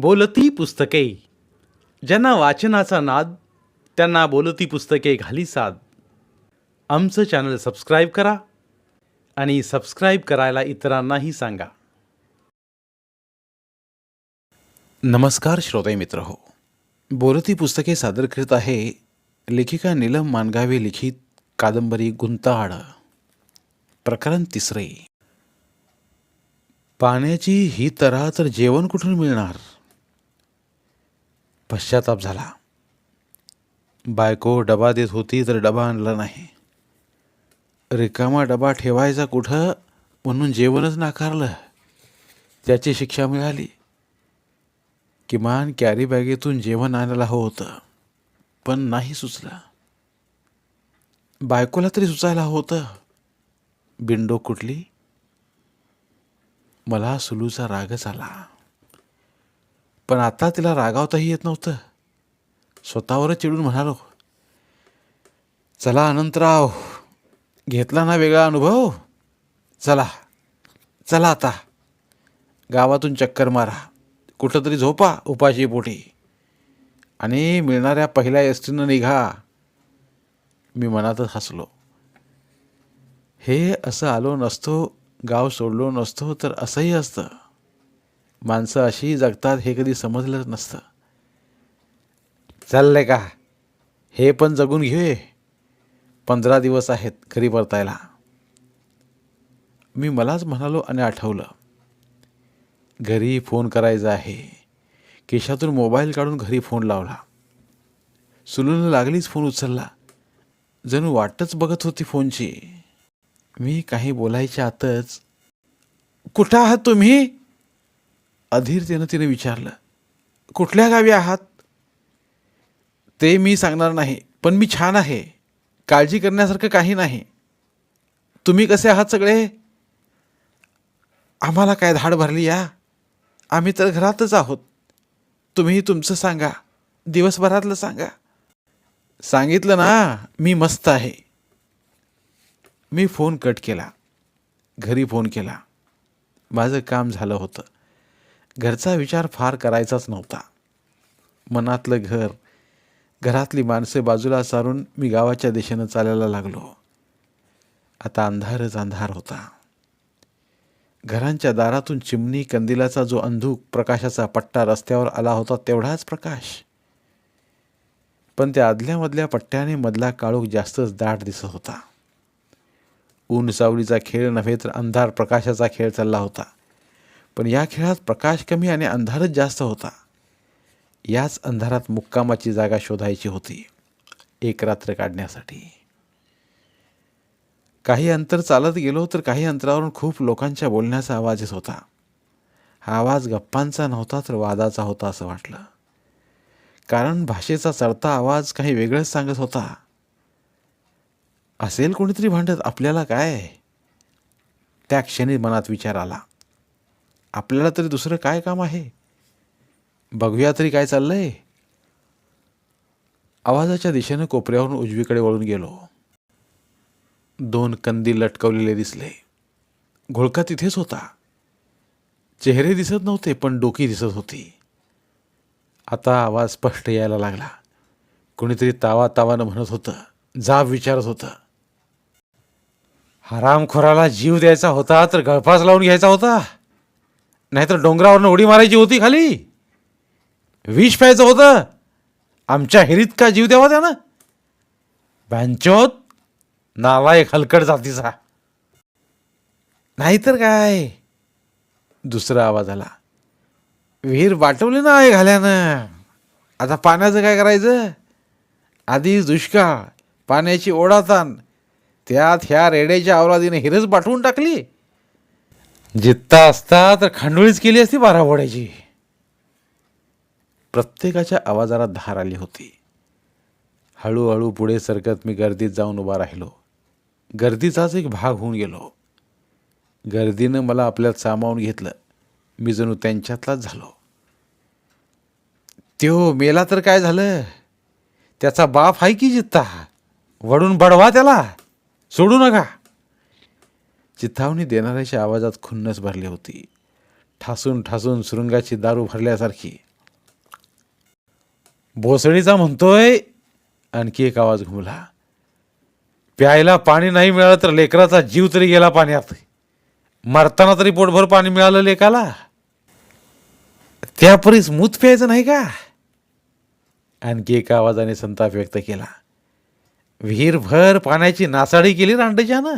बोलती पुस्तके. ज्यांना वाचनाचा नाद त्यांना बोलती पुस्तके घाली साद. आमचं चॅनल सबस्क्राईब करा आणि सबस्क्राईब करायला इतरांनाही सांगा. नमस्कार श्रोते मित्र हो. बोलती पुस्तके सादर करीत आहे लेखिका नीलम मानगावे लिखित कादंबरी गुंताड. प्रकरण तिसरे. पाण्याची ही तऱ्हा तर जेवण कुठून मिळणार? पश्चाताप झाला. बायको डबा देत होती तर डबा आणला नाही. रिकामा डबा ठेवायचा कुठं? म्हणून जेवणच नाकारलं. त्याची शिक्षा मिळाली. किमान कॅरी बॅगेतून जेवण आणायला हवं होतं पण नाही सुचलं. बायकोला तरी सुचायला हवं होतं. बिंडो कुठली? मला सुलूचा रागच आला. पण आता तिला रागावताही येत नव्हतं. स्वतःवरच चिडून म्हणालो चला अनंतराव घेतला ना वेगळा अनुभव? चला चला आता. गावातून चक्कर मारा. कुठंतरी झोपा उपाशी पोटी. आणि मिळणाऱ्या पहिल्या एस टीनं निघा. मी मनातच हसलो. हे असं आलो नसतो गाव सोडलो नसतो तर असंही असतं. माणसं अशी जगतात हे कधी समजलंच नसतं. चाललंय का? हे पण जगून घे. पंधरा दिवस आहेत घरी परतायला. मी मलाच म्हणालो आणि आठवलं. घरी फोन करायचा आहे. केशातून मोबाईल काढून घरी फोन लावला. सुलून लागलीच फोन उचलला. जणू वाटच बघत होती फोनची. मी काही बोलायच्या आतच कुठं आहात तुम्ही? अधीरतेनं तिने विचारलं कुठल्या गावी आहात? ते मी सांगणार नाही पण मी छान आहे. काळजी करण्यासारखं काही नाही. तुम्ही कसे आहात सगळे? आम्हाला काय धाड भरली या? आम्ही तर घरातच आहोत. तुम्ही तुमचं सांगा. दिवसभरातलं सांगा. सांगितलं ना मी मस्त आहे. मी फोन कट केला. घरी फोन केला. माझं काम झालं होतं. घरचा विचार फार करायचाच नव्हता. मनातलं घर घरातली माणसं बाजूला सारून मी गावाच्या दिशेनं चालायला लागलो. आता अंधारच अंधार होता. घरांच्या दारातून चिमणी कंदिलाचा जो अंधूक प्रकाशाचा पट्टा रस्त्यावर आला होता तेवढाच प्रकाश. पण त्या आदल्यामधल्या पट्ट्याने मधला काळोख जास्तच दाट दिसत होता. ऊन सावलीचा खेळ नव्हे तर अंधार प्रकाशाचा खेळ चालला होता. पण या खेळात प्रकाश कमी आणि अंधारच जास्त होता. याच अंधारात मुक्कामाची जागा शोधायची होती एक रात्र काढण्यासाठी. काही अंतर चालत गेलो तर काही अंतरावरून खूप लोकांच्या बोलण्याचा आवाज येत होता. हा आवाज गप्पांचा नव्हता तर वादाचा होता असं वाटलं. कारण भाषेचा चढता आवाज काही वेगळंच सांगत होता. असेल कोणीतरी भांडत आपल्याला काय? त्या क्षणी मनात विचार आला. आपल्याला तरी दुसरं काय काम आहे? बघूया तरी काय चाललंय. आवाजाच्या दिशेनं कोपऱ्यावरून उजवीकडे वळून गेलो. दोन कंदी लटकवलेले दिसले. घोळका तिथेच होता. चेहरे दिसत नव्हते पण डोकी दिसत होती. आता आवाज स्पष्ट यायला लागला. कोणीतरी तावा तावानं म्हणत होतं जाब विचारत होतं. हरामखोराला जीव द्यायचा होता तर गळफास लावून घ्यायचा होता. नाहीतर डोंगरावरनं उडी मारायची होती खाली. विष प्यायचं होतं. आमच्या हिरीत का जीव द्यावा त्यानं? बँचोत नालायक हलकट जातीचा. नाहीतर काय? दुसरा आवाज आला. विहीर वाटवली ना आहे घाल्यानं. आता पाण्याचं काय करायचं? आधी दुष्काळ पाण्याची ओढाताण. त्यात ह्या रेड्याच्या अवलादीने हिरच पाठवून टाकली. जित्ता असता तर खांडोळीच केली असती बारावड्याची प्रत्येकाच्या आवाजाला धार आली होती. हळूहळू पुढे सरकत मी गर्दीत जाऊन उभा राहिलो. गर्दीचाच एक भाग होऊन गेलो. गर्दीनं मला आपल्यात सामावून घेतलं. मी जणू त्यांच्यातलाच झालो. त्यो मेला तर काय झालं? त्याचा बाप आहे की जित्ता? वडून बडवा त्याला. सोडू नका. चिथावणी देणाऱ्याच्या आवाजात खुन्नस भरली होती. ठासून ठासून सुरुंगाची दारू भरल्यासारखी. भोसडीचा म्हणतोय आणखी एक आवाज घुमला. प्यायला पाणी नाही मिळालं तर लेकराचा जीव तरी गेला पाण्यात. मरताना तरी पोटभर पाणी मिळालं लेकाला. त्यापरीस मूत प्यायचं नाही का? आणखी एका आवाजाने संताप व्यक्त केला. विहीरभर पाण्याची नासाडी केली रांडच्यानं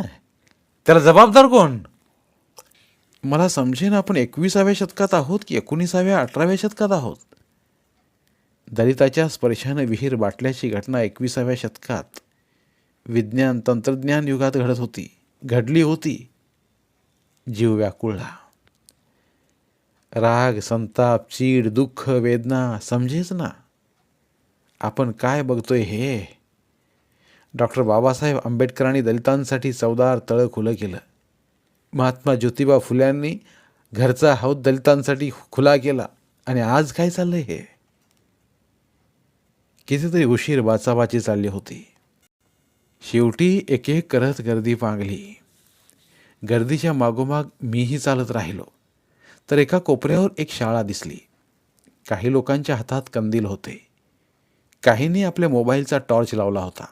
त्याला जबाबदार कोण? मला समजेन आपण एकविसाव्या शतकात आहोत की एकोणीसाव्या अठराव्या शतकात आहोत? दलिताच्या स्पर्शानं विहीर बाटल्याची घटना एकविसाव्या शतकात. विज्ञान तंत्रज्ञान युगात घडत होती. घडली होती. जीव व्याकुळला. राग संताप चीड दुःख वेदना समजेच ना. आपण काय बघतोय हे? डॉक्टर बाबासाहेब आंबेडकरांनी दलितांसाठी चवदार तळं खुलं केलं. महात्मा ज्योतिबा फुल्यांनी घरचा हौद दलितांसाठी खुला केला. आणि आज काय चाललंय हे? कितीतरी उशीर बाचाबाची चालली होती. शेवटी एक एक करत गर्दी पांगली. गर्दीच्या मागोमाग मीही चालत राहिलो. तर एका कोपऱ्यावर एक शाळा दिसली. काही लोकांच्या हातात कंदील होते. काहींनी आपल्या मोबाईलचा टॉर्च लावला होता.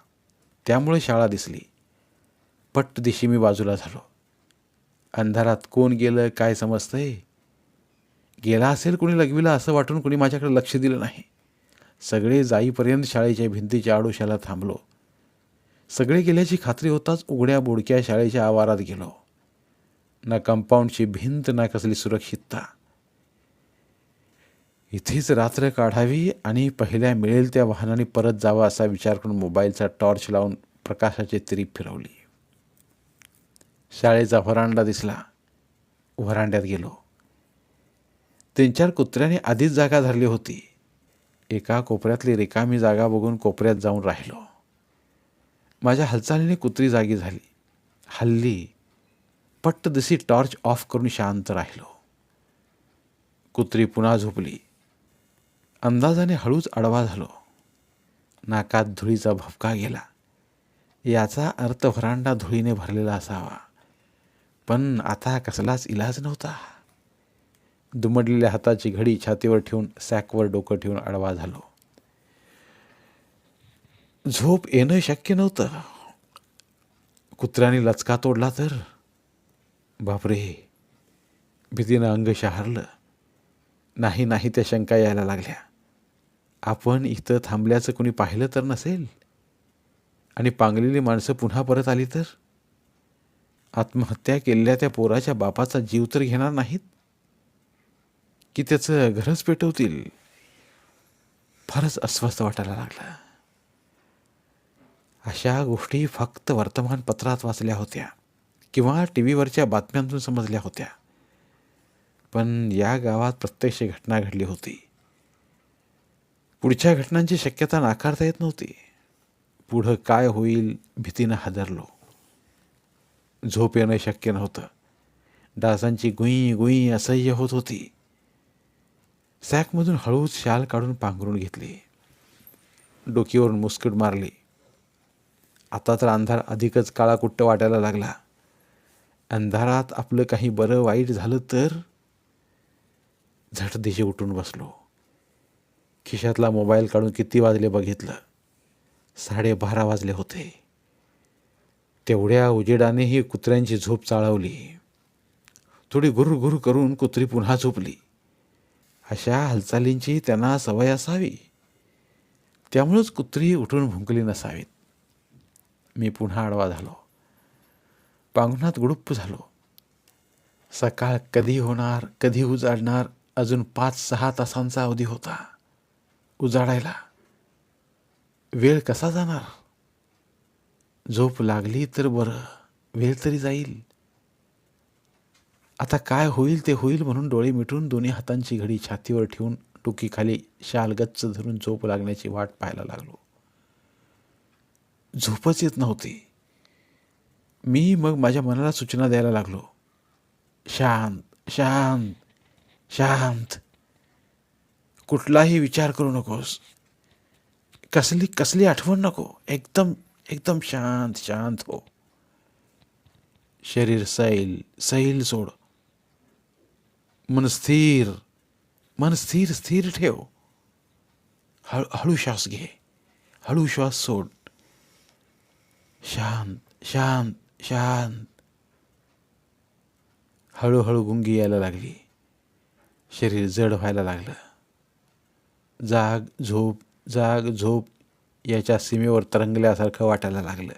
त्यामुळे शाळा दिसली. पट्ट दिशी मी बाजूला झालो. अंधारात कोण गेलं काय समजतंय? गेला असेल कोणी लघवीला असं वाटून कोणी माझ्याकडे लक्ष दिलं नाही. सगळे जाईपर्यंत शाळेच्या भिंतीच्या आडोशाला थांबलो. सगळे गेल्याची खात्री होताच उघड्या बोडक्या शाळेच्या आवारात गेलो. ना कंपाऊंडची भिंत ना कसली सुरक्षितता. इथेच रात्र काढावी आणि पहिल्या मिळेल त्या वाहनाने परत जावा असा विचार करून मोबाईलचा टॉर्च लावून प्रकाशाची तिरीप फिरवली. शाळेचा व्हरांडा दिसला. व्हरांड्यात गेलो. तीन चार कुत्र्याने आधीच जागा धरली होती. एका कोपऱ्यातली रिकामी जागा बघून कोपऱ्यात जाऊन राहिलो. माझ्या हालचालीने कुत्री जागी झाली. हल्ली पट्ट दिसी टॉर्च ऑफ करून शांत राहिलो. कुत्री पुन्हा झोपली. अंदाजाने हळूच आडवा झालो. नाकात धुळीचा भपका गेला. याचा अर्थ व्हरांडा धुळीने भरलेला असावा. पण आता कसलाच इलाज नव्हता. दुमडलेल्या हाताची घडी छातीवर ठेवून सॅकवर डोकं ठेवून आडवा झालो. झोप येणं शक्य नव्हतं. कुत्र्याने लचका तोडला तर? बापरे! भीतीनं अंग शहारलं. नाही नाही त्या शंका यायला लागल्या. आपण इथं थांबल्याचं कोणी पाहिलं तर नसेल? आणि पांगलेली माणसं पुन्हा परत आली तर? आत्महत्या केलेल्या त्या पोराच्या बापाचा जीव तर घेणार नाहीत? की त्याचं घरच पेटवतील? फारच अस्वस्थ वाटायला लागलं. अशा गोष्टी फक्त वर्तमानपत्रात वाचल्या होत्या किंवा टी व्हीवरच्या बातम्यांतून समजल्या होत्या. पण या गावात प्रत्यक्ष घटना घडली होती. पुढच्या घटनांची शक्यता नाकारता येत नव्हती. पुढं काय होईल भीतीनं हादरलो. झोप येणं शक्य नव्हतं. डासांची गुई गुई असह्य होत होती. सॅकमधून हळूच शाल काढून पांघरून घेतली. डोकीवरून मुस्कट मारली. आता तर अंधार अधिकच काळाकुट्ट वाटायला लागला. अंधारात आपलं काही बरं वाईट झालं तर झट दिशे उठून बसलो. खिशातला मोबाईल काढून किती वाजले बघितलं? साडेबारा वाजले होते. तेवढ्या उजेडानेही कुत्र्यांची झोप चाळवली. थोडी गुरु गुरु करून कुत्री पुन्हा झोपली. अशा हालचालींची त्यांना सवय असावी. त्यामुळंच कुत्री उठून भुंकली नसावीत. मी पुन्हा आडवा झालो. पांगणात गुडुप्प झालो. सकाळ कधी होणार कधी उजाडणार अजून पाच सहा तासांचा अवधी होता. उजाडायला. वेळ कसा जाणार? झोप लागली तर बरं वेळ तरी जाईल. आता काय होईल ते होईल म्हणून डोळे मिटून दोन्ही हातांची घडी छातीवर ठेवून टोकीखाली शाल गच्च धरून झोप लागण्याची वाट पाहायला लागलो. झोपच येत नव्हती. मी मग माझ्या मनाला सूचना द्यायला लागलो. शांत शांत शांत. कुठलाही विचार करू नकोस. कसली कसली आठवण नको. एकदम एकदम शांत शांत हो. शरीर सैल सैल सोड. मन स्थिर मन स्थिर स्थिर ठेव. हळू हळू श्वास घे. हळू श्वास सोड. शांत शांत शांत. हळूहळू गुंगी यायला लागली. शरीर जड व्हायला लागलं. जाग झोप जाग झोप याच्या सीमेवर तरंगल्यासारखं वाटायला लागलं.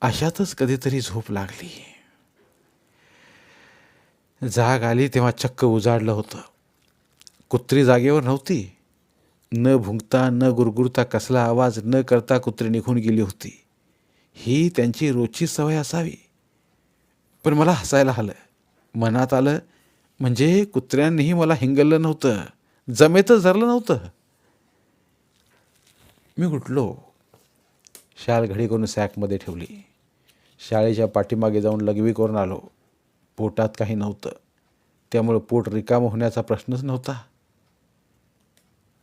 अशातच कधीतरी झोप लागली. जाग आली तेव्हा चक्क उजाडलं होतं. कुत्री जागेवर नव्हती. न भुंकता न गुरगुरता कसला आवाज न करता कुत्री निघून गेली होती. ही त्यांची रोजची सवय असावी. पण मला हसायला आलं. मनात आलं म्हणजे कुत्र्यांनीही मला हिंगललं नव्हतं. जमेतच धरलं नव्हतं. मी उठलो शाल घडी करून सॅकमध्ये ठेवली. शाळेच्या पाठीमागे जाऊन लघवी करून आलो. पोटात काही नव्हतं. त्यामुळं पोट रिकामं होण्याचा प्रश्नच नव्हता.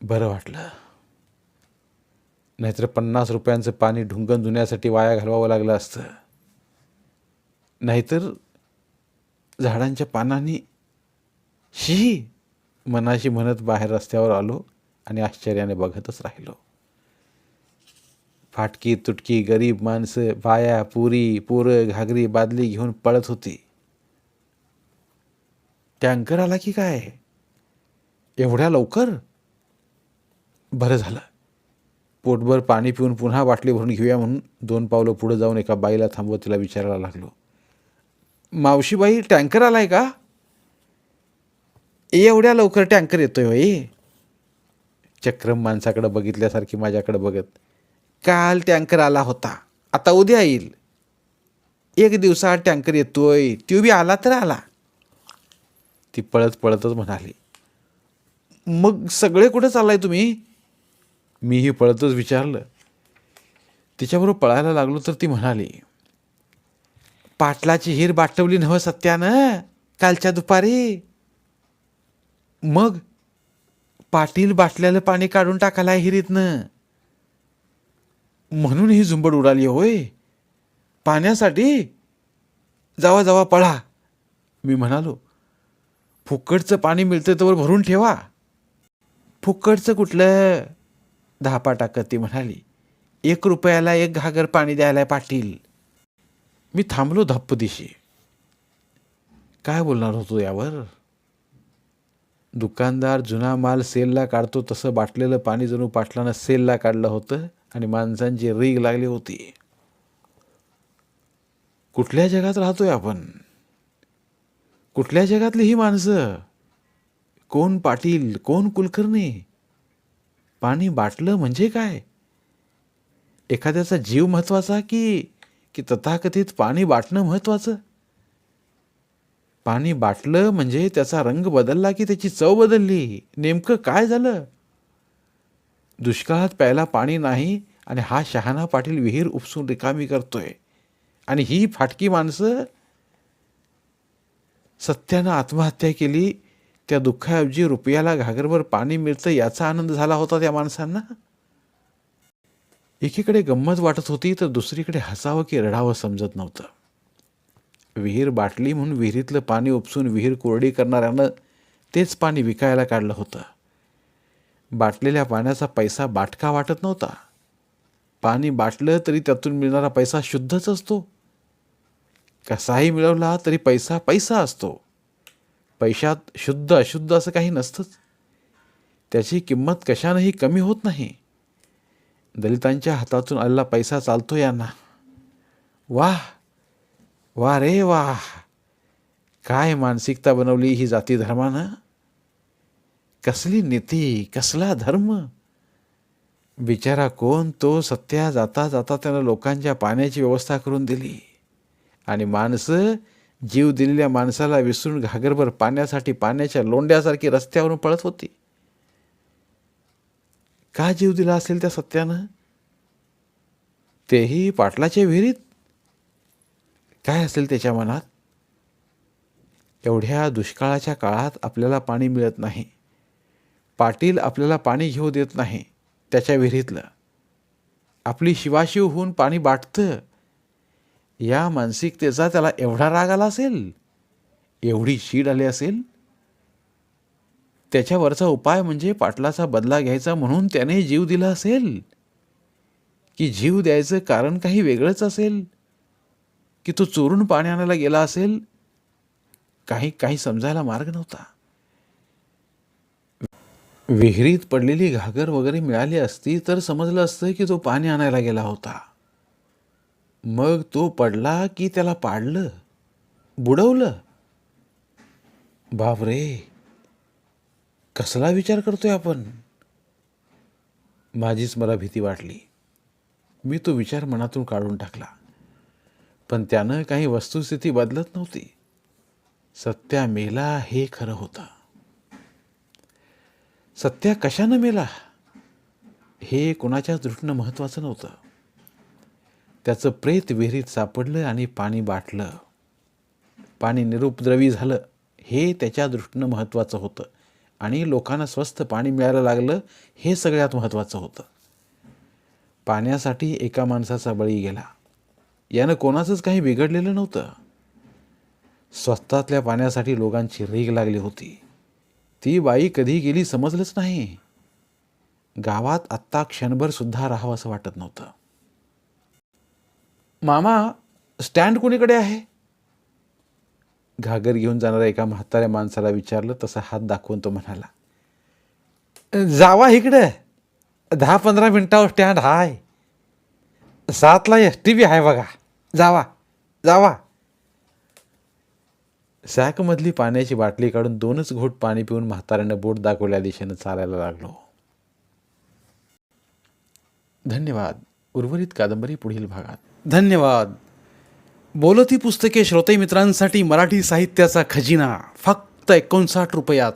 बरं वाटलं. नाहीतर पन्नास रुपयांचं पाणी ढुंगण धुण्यासाठी वाया घालवावं लागलं असतं. नाहीतर झाडांच्या पानांनी शी मनाशी म्हणत बाहेर रस्त्यावर आलो आणि आश्चर्याने बघतच राहिलो. फाटकी तुटकी गरीब माणसं बाया पुरी पोरं घागरी बादली घेऊन पळत होती. टँकर आला की काय? एवढ्या लवकर? बरं झालं. पोटभर पाणी पिऊन पुन्हा बाटली भरून घेऊया म्हणून दोन पावलं पुढे जाऊन एका बाईला थांबवत तिला विचारायला लागलो. मावशीबाई टँकर आलाय का? एवढ्या लवकर टँकर येतोय होय. चक्रम माणसाकडे बघितल्यासारखी माझ्याकडे बघत काल टँकर आला होता आता उद्या येईल. एक दिवसात टँकर येतोय तो बी आला तर आला. ती पळत पळतच म्हणाली मग सगळे कुठे चाललाय तुम्ही? मीही पळतच विचारलं. तिच्याबरोबर पळायला लागलो तर ती म्हणाली पाटलाची हीर बाटवली नव सत्यानं कालच्या दुपारी. मग पाटील बाटल्याला पाणी काढून टाकायला हिरीतनं. म्हणून ही झुंबड उडाली होय. पाण्यासाठी जावा जावा पळा. मी म्हणालो फुकटचं पाणी मिळतं तर भरून ठेवा. फुकटचं कुठलं? धापा टाकत ती म्हणाली. एक रुपयाला एक घागर पाणी द्यायला पाटील. मी थांबलो धप्प दिशी. काय बोलणार होतो यावर? दुकानदार जुना माल सेलला काढतो तसं बाटलेलं पाणी जणू पाटलानं सेलला काढलं होतं आणि माणसांची रीग लागली होती. कुठल्या जगात राहतोय आपण? कुठल्या जगातली ही माणसं? कोण पाटील कोण कुलकर्णी? पाणी बाटलं म्हणजे काय? एखाद्याचा जीव महत्त्वाचा की की तथाकथित पाणी बाटणं महत्वाचं? पाणी बाटलं म्हणजे त्याचा रंग बदलला की त्याची चव बदलली? नेमकं काय झालं? दुष्काळात प्यायला पाणी नाही आणि हा शहाणा पाटील विहीर उपसून रिकामी करतोय. आणि ही फाटकी माणसं सत्यानं आत्महत्या केली त्या दुःखाऐवजी रुपयाला घागरभर पाणी मिळतं याचा आनंद झाला होता त्या माणसांना? एकीकडे गंमत वाटत होती तर दुसरीकडे हसावं की रडावं समजत नव्हतं. विहीर बाटली म्हणून विहिरीतलं पाणी उपसून विहीर कोरडी करणाऱ्यानं तेच पाणी विकायला काढलं होतं. बाटलेल्या पाण्याचा पैसा बाटका वाटत नव्हता. पाणी बाटलं तरी त्यातून मिळणारा पैसा शुद्धच असतो. कसाही मिळवला तरी पैसा पैसा असतो. पैशात शुद्ध अशुद्ध असं काही नसतंच. त्याची किंमत कशानंही कमी होत नाही. दलितांच्या हातातून आलेला पैसा चालतो यांना. वाह! वा रे वा. काय मानसिकता बनवली ही जाती धर्मानं? कसली नीती कसला धर्म? बिचारा कोण तो सत्या जाता जाता त्यानं लोकांच्या पाण्याची व्यवस्था करून दिली. आणि माणसं जीव दिलेल्या माणसाला विसरून घागरभर पाण्यासाठी पाण्याच्या लोंड्यासारखी रस्त्यावरून पळत होती. का जीव दिला असेल त्या सत्यानं? तेही पाटलाच्या विहिरीत? काय असेल त्याच्या मनात? एवढ्या दुष्काळाच्या काळात आपल्याला पाणी मिळत नाही. पाटील आपल्याला पाणी घेऊ देत नाही त्याच्या विहिरीतलं. आपली शिवाशिव होऊन पाणी बाटतं. या मानसिकतेचा त्याला एवढा राग आला असेल? एवढी शीड आली असेल? त्याच्यावरचा उपाय म्हणजे पाटलाचा बदला घ्यायचा म्हणून त्याने जीव दिला असेल? की जीव द्यायचं कारण काही वेगळंच असेल? की तो चोरून पाणी आणायला गेला असेल काही काही समजायला मार्ग नव्हता. विहिरीत पडलेली घागर वगैरे मिळाली असती तर समजलं असतं की तो पाणी आणायला गेला होता. मग तो पडला की त्याला पाडलं बुडवलं. बापरे कसला विचार करतोय आपण? माझीच मला भीती वाटली. मी तो विचार मनातून काढून टाकला. पण त्यानं काही वस्तुस्थिती बदलत नव्हती. सत्या मेला हे खरं होतं. सत्या कशानं मेला? हे कुणाच्या दृष्टीनं महत्त्वाचं नव्हतं. त्याचं प्रेत विहिरीत सापडलं आणि पाणी बाटलं. पाणी निरुपद्रवी झालं. हे त्याच्या दृष्टीनं महत्त्वाचं होतं. आणि लोकांना स्वस्त पाणी मिळायला लागलं हे सगळ्यात महत्त्वाचं होतं. पाण्यासाठी एका माणसाचा बळी गेला. यानं कोणाचंच काही बिघडलेलं नव्हतं. स्वस्तातल्या पाण्यासाठी लोकांची रीग लागली होती. ती बाई कधी गेली समजलंच नाही. गावात आत्ता क्षणभर सुद्धा राहावं असं वाटत नव्हतं. मामा स्टँड कुणीकडे आहे? घागर घेऊन जाणाऱ्या एका म्हाताऱ्या माणसाला विचारलं तसा हात दाखवून तो म्हणाला जावा इकडे. दहा पंधरा मिनटावर स्टँड हाय. सातला एस टी बी आहे बघा. जावा जावा. सॅकमधली पाण्याची बाटली काढून दोनच घोट पाणी पिऊन म्हाताऱ्यानं बोट दाखवल्या दिशेनं चालायला लागलो. धन्यवाद. उर्वरित कादंबरी पुढील भागात. धन्यवाद. बोलती पुस्तके श्रोते मित्रांसाठी मराठी साहित्याचा खजिना. फक्त एकोणसाठ रुपयात.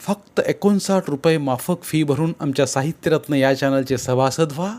फक्त एकोणसाठ रुपये माफक फी भरून आमच्या साहित्यरत्न या चॅनलचे सभासद व्हा.